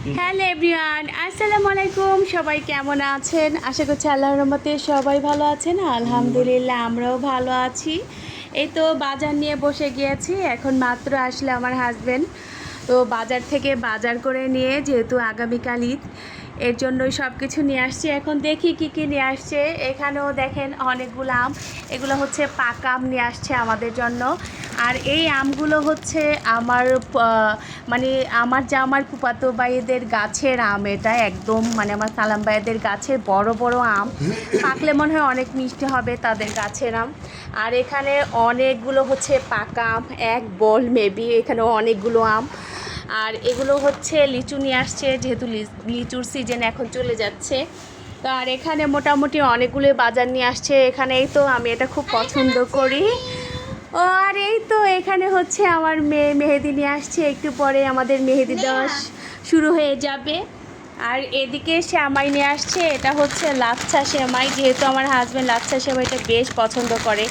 Hello everyone, আসসালামু আলাইকুম। সবাই কেমন আছেন? আশা করছি আল্লাহর রহমতে সবাই ভালো আছেন। আলহামদুলিল্লাহ, আমরাও ভালো আছি। এই তো বাজার নিয়ে বসে গিয়েছি। এখন মাত্র আসলে আমার হাজবেন্ড তো বাজার থেকে বাজার করে নিয়ে যেহেতু আগামীকাল ঈদ এর জন্যই সব কিছু নিয়ে আসছি। এখন দেখি কি কি নিয়ে আসছে। এখানেও দেখেন অনেকগুলো আম। এগুলো হচ্ছে পাকা আম নিয়ে আসছে আমাদের জন্য। আর এই আমগুলো হচ্ছে আমার মানে আমার যে আমার ফুপাতো ভাইদের গাছের আম এটা একদম মানে আমার সালাম ভাইদের গাছের বড় বড় আম। পাকলে মনে হয় অনেক মিষ্টি হবে তাদের গাছের আম। আর এখানে অনেকগুলো হচ্ছে পাকা আম, এক বল মেবি এখানে অনেকগুলো আম। আর এগুলো হচ্ছে লিচু নিয়ে আসছে যেহেতু লিচুর সিজন এখন চলে যাচ্ছে। তো আর এখানে মোটামুটি অনেকগুলো বাজার নিয়ে আসছে। এখানে এই তো আমি এটা খুব পছন্দ করি। আর এই তো এখানে হচ্ছে আমার মেয়ে মেহেদি নিয়ে আসছে। একটু পরে আমাদের মেহেদি দেওয়া শ- শুরু হয়ে যাবে। আর এদিকে শ্যামাই নিয়ে আসছে। এটা হচ্ছে লাচ্ছা শ্যামাই। যেহেতু আমার হাজব্যান্ড লাচ্ছা শ্যামাইটা বেশ পছন্দ করে।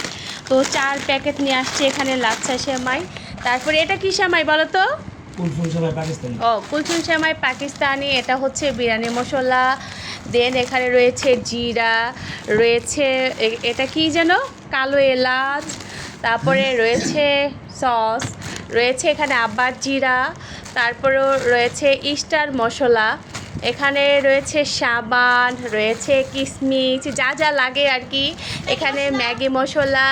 তো চার প্যাকেট নিয়ে আসছে এখানে লাচ্ছা শ্যামাই। তারপরে এটা কি শ্যামাই বলো তো? ও কুলচুন শ্যামাই পাকিস্তানি এটা হচ্ছে বিরিয়ানি মশলা। দেন এখানে রয়েছে জিরা রয়েছে এটা কি যেন? কালো এলাচ তারপরে রয়েছে সস রয়েছে এখানে আব্বার জিরা তারপরেও রয়েছে ইস্টার মশলা। এখানে রয়েছে সাবান রয়েছে কিশমিশ যা যা লাগে আর কি। এখানে ম্যাগি মশলা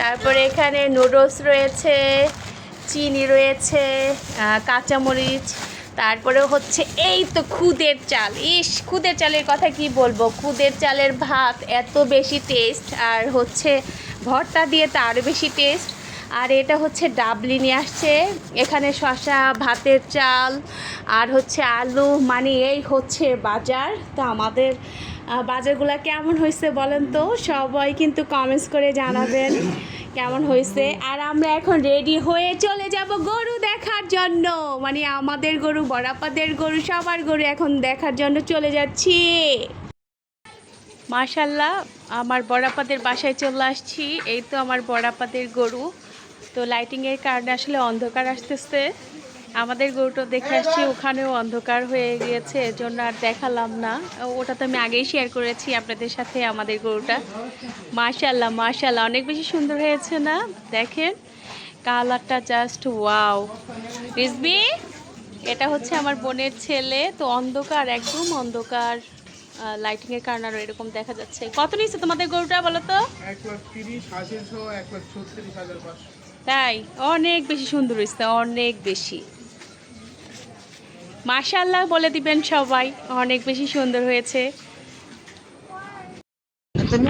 তারপরে এখানে নুডলস রয়েছে। চিনি রয়েছে কাঁচামরিচ তারপরে হচ্ছে এই তো খুদের চাল। ইস, খুদের চালের কথা কি বলব? খুদের চালের ভাত এত বেশি টেস্ট আর হচ্ছে ভর্তা দিয়ে তো আরও বেশি টেস্ট আর এটা হচ্ছে ডাবলি নিয়ে আসছে, এখানে শশা ভাতের চাল, আর হচ্ছে আলু মানে এই হচ্ছে বাজার। তো আমাদের বাজারগুলো কেমন হয়েছে বলেন তো? সবাই কিন্তু কমেন্টস করে জানাবেন। কেমন হয়েছে? আর আমরা এখন রেডি হয়ে চলে যাব গরু দেখার জন্য। মানে আমাদের গরু, বরাপাদের গরু, সবার গরু এখন দেখার জন্য চলে যাচ্ছি। মাশাল্লাহ, আমার বরাপাদের বাসায় চলে আসছি। এই তো আমার বরাপাদের গরু। তো লাইটিংয়ের কারণে আসলে অন্ধকার আসতেছে। আমাদের গরুটা দেখে আসছি ওখানেও অন্ধকার হয়ে গিয়েছে এর জন্য আর দেখালাম না। ওটা তো আমি আগেই শেয়ার করেছি আপনাদের সাথে আমাদের গরুটা। মাশাল্লাহ মাশাল্লাহ অনেক বেশি সুন্দর হয়েছে না? দেখেন কালারটা জাস্ট ওয়াও রিসবি এটা হচ্ছে আমার বোনের ছেলে তো অন্ধকার একদম অন্ধকার লাইটিং এর কারণে আরও এরকম দেখা যাচ্ছে। কত নিচ্ছে তোমাদের গরুটা বলো তো? তাই অনেক বেশি সুন্দর হয়েছে অনেক বেশি। মাশাল্লাহ বলে দিবেন সবাই। অনেক বেশি সুন্দর হয়েছে।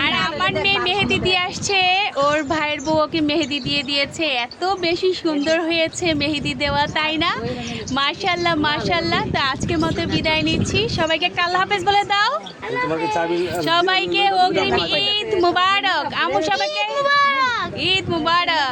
আর আমার মেয়ে মেহেদি দিয়ে আসছে। ওর ভাইয়ের বউ ওকে মেহেদি দিয়ে দিয়েছে। এত বেশি সুন্দর হয়েছে মেহেদি দেওয়া তাই না? মাশাল্লাহ মাশাল্লাহ তো আজকের মতো বিদায় নিচ্ছি। সবাইকে কাল হাফেজ বলে দাও। সবাইকে অগ্রিম ঈদ মুবারক। আমু সবাইকে ঈদ মুবারক।